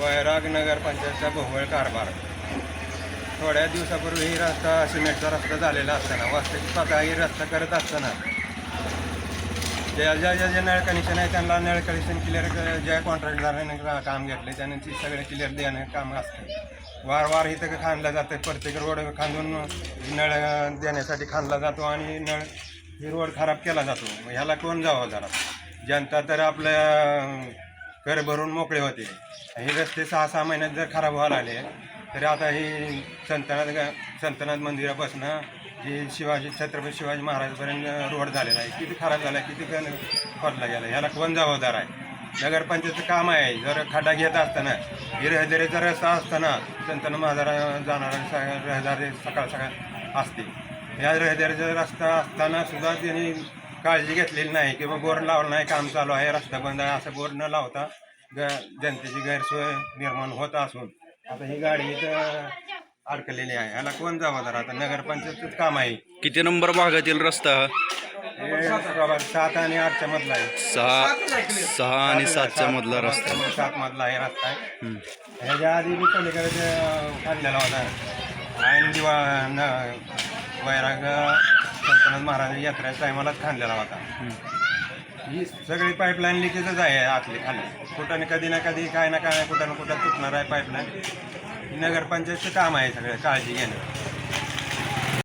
वैराग नगर पंचायतचा भोवळ कारभार. थोड्या दिवसापूर्वी ही रस्ता सिमेंटचा रस्ता झालेला असताना वास्तविक स्वतः ही रस्ता करत असताना ज्या ज्या ज्या ज्या नळ कनेक्शन आहे त्यांना नळ कनेक्शन क्लिअर ज्या कॉन्ट्रॅक्टदाराने काम घेतलं त्याने ती सगळे क्लिअर देणं काम असतं. वारंवार इथं खांदलं जातं प्रत्येक रोड खांदून नळ देण्यासाठी खांदला जातो आणि नळ ही रोड खराब केला जातो. मग ह्याला कोण जावं जरा? जनता तर आपल्या कर भरून मोकळे होते. हे रस्ते सहा सहा महिन्यात जर खराब व्हायला आले तर आता ही संतनाथ संतनाथ मंदिरापासून जी शिवाजी छत्रपती शिवाजी महाराजपर्यंत रोड झालेला आहे किती खराब झाला आहे किती कण पडला गेला ह्याला कोण जबाबदार आहे? नगरपंचायतचं काम आहे जर खड्डा घेत असताना ही रस्ता असताना संतन महाजारा जाणारा रहदारी सकाळ सकाळ असते. या रहदारीचा रस्ता असताना सुद्धा त्यांनी काळजी घेतलेली नाही किंवा बोर लावला नाही काम चालू आहे रस्ता बंद आहे असं बोर न लावता ग जनतेची गैरसोय निर्माण होत असून. आता ही गाडी तर अडकलेली आहे. ह्याला कोण जबाबदार? आता नगरपंचायतच काम आहे. किती नंबर भागातील रस्ता? हा? हे बाबा सात आणि आठच्या मधला आहे. सहा सहा आणि सातच्या मधला रस्ता. सात- सात मधला आहे रस्ता आहे. हम्म. ह्याच्या आधी मी पलीकडे ते काढलेला होता. ऐन दिवा न वैराग संतनाथ महाराज यात्रेच्या टायमालाच खांदलेला होता. ही सगळी पाईपलाईन लिकेजच आहे आतली खाली. कुठं ना कधी ना कधी काय ना काय कुठं ना कुठं तुटणार आहे पाईपलाईन नगरपंचायतचं काम आहे सगळं काळजी घेणं.